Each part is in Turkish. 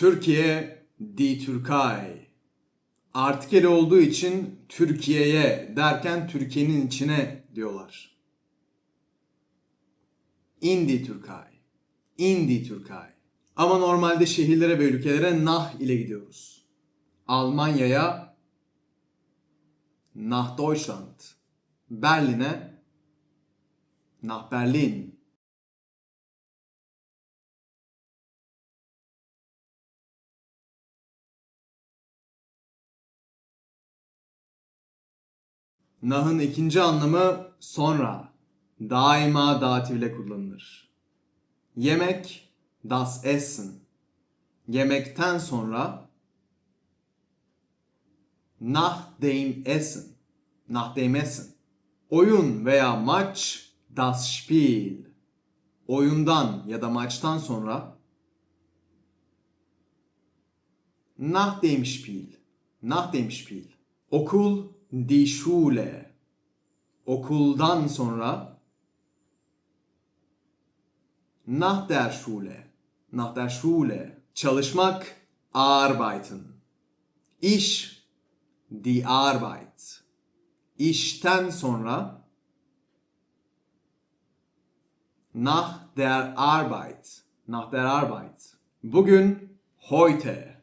Türkiye, die Türkei. Artikeli olduğu için Türkiye'ye derken Türkiye'nin içine diyorlar. In die Türkei. In die Türkei. Ama normalde şehirlere ve ülkelere nah ile gidiyoruz. Almanya'ya nach Deutschland. Berlin'e nach Berlin. Nah'ın ikinci anlamı sonra. Daima datifle kullanılır. Yemek, das Essen. Yemekten sonra nach dem Essen. Nach dem Essen. Oyun veya maç, das Spiel. Oyundan ya da maçtan sonra nach dem Spiel. Nach dem Spiel. Okul, die Schule. Okuldan sonra nach der Schule. Nach der Schule. Çalışmak, arbeiten. İş, die Arbeit. İşten sonra nach der Arbeit. Nach der Arbeit. Bugün heute.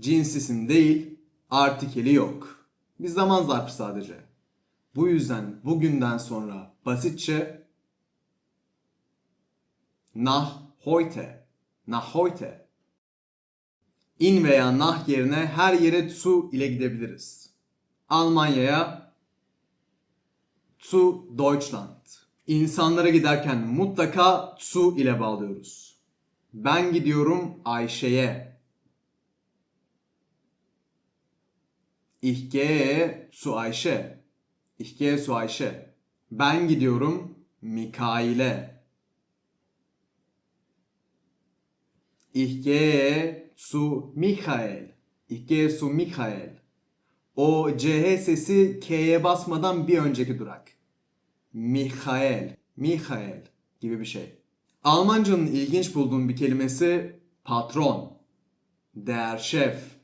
Cins isim değil, artikeli yok. Bir zaman zarfı sadece. Bu yüzden bugünden sonra basitçe nach heute. Nach heute. In veya nach yerine her yere zu ile gidebiliriz. Almanya'ya zu Deutschland. İnsanlara giderken mutlaka zu ile bağlıyoruz. Ben gidiyorum Ayşe'ye. Ich gehe zu Ayşe. Ich gehe zu Ayşe. Ben gidiyorum Mikail'e. Ich gehe zu Michael. Ich gehe zu Michael. O CH sesi K'ye basmadan bir önceki durak. Michael, Michael gibi bir şey. Almancanın ilginç bulduğum bir kelimesi patron. Der Chef,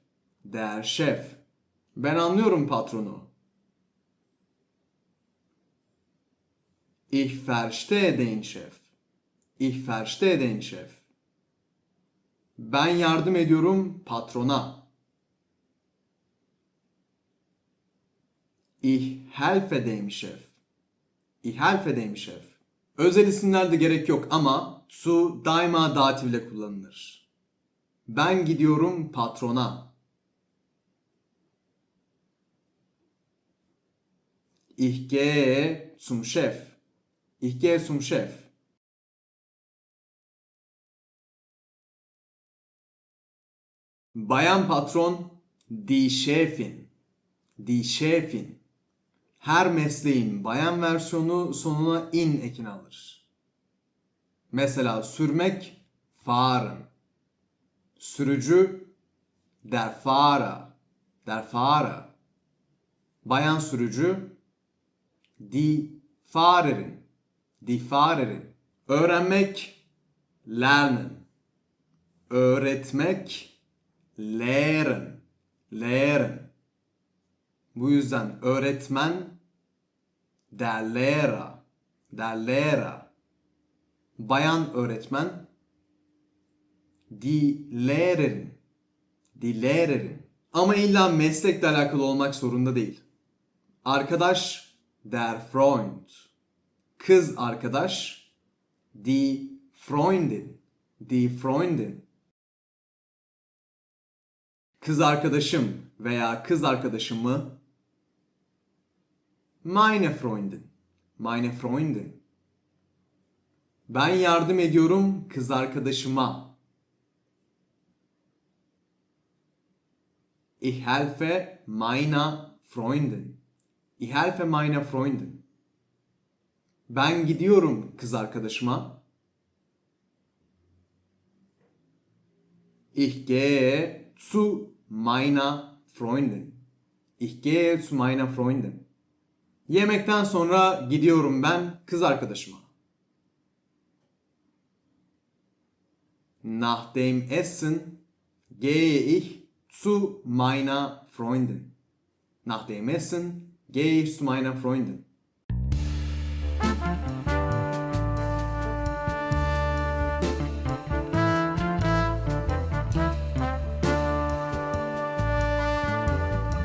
der Chef. Ben anlıyorum patronu. Ich verstehe den Chef. Ich verstehe den Chef. Ben yardım ediyorum patrona. Ich helfe dem Chef. Ich helfe dem Chef. Özel isimlerde gerek yok ama zu daima datifle kullanılır. Ben gidiyorum patrona. Ich gehe zum Chef. Ich gehe zum Chef. Bayan patron, die Chefin. Die Chefin. Her mesleğin bayan versiyonu sonuna in ekini alır. Mesela sürmek, fahren. Sürücü, der Fahrer. Der Fahrer. Bayan sürücü, die Fahrerin. Die Fahrerin. Öğrenmek, lernen. Öğretmek, lehren. Lehren. Bu yüzden öğretmen der Lehrer. Der Lehrer. Bayan öğretmen die Lehrerin. Die Lehrerin. Ama illa meslekle alakalı olmak zorunda değil. Arkadaş der Freund. Kız arkadaş die Freundin. Die Freundin. Kız arkadaşım veya kız arkadaşımı meine Freundin. Meine Freundin. Ben yardım ediyorum kız arkadaşıma. Ich helfe meiner Freundin. Ich helfe meiner Freundin. Ben gidiyorum kız arkadaşıma. Ich gehe zu meiner Freundin. Ich gehe zu meiner Freundin. Yemekten sonra gidiyorum ben kız arkadaşıma. Nach dem Essen gehe ich zu meiner Freundin. Nach dem Essen ich zu meiner Freundin.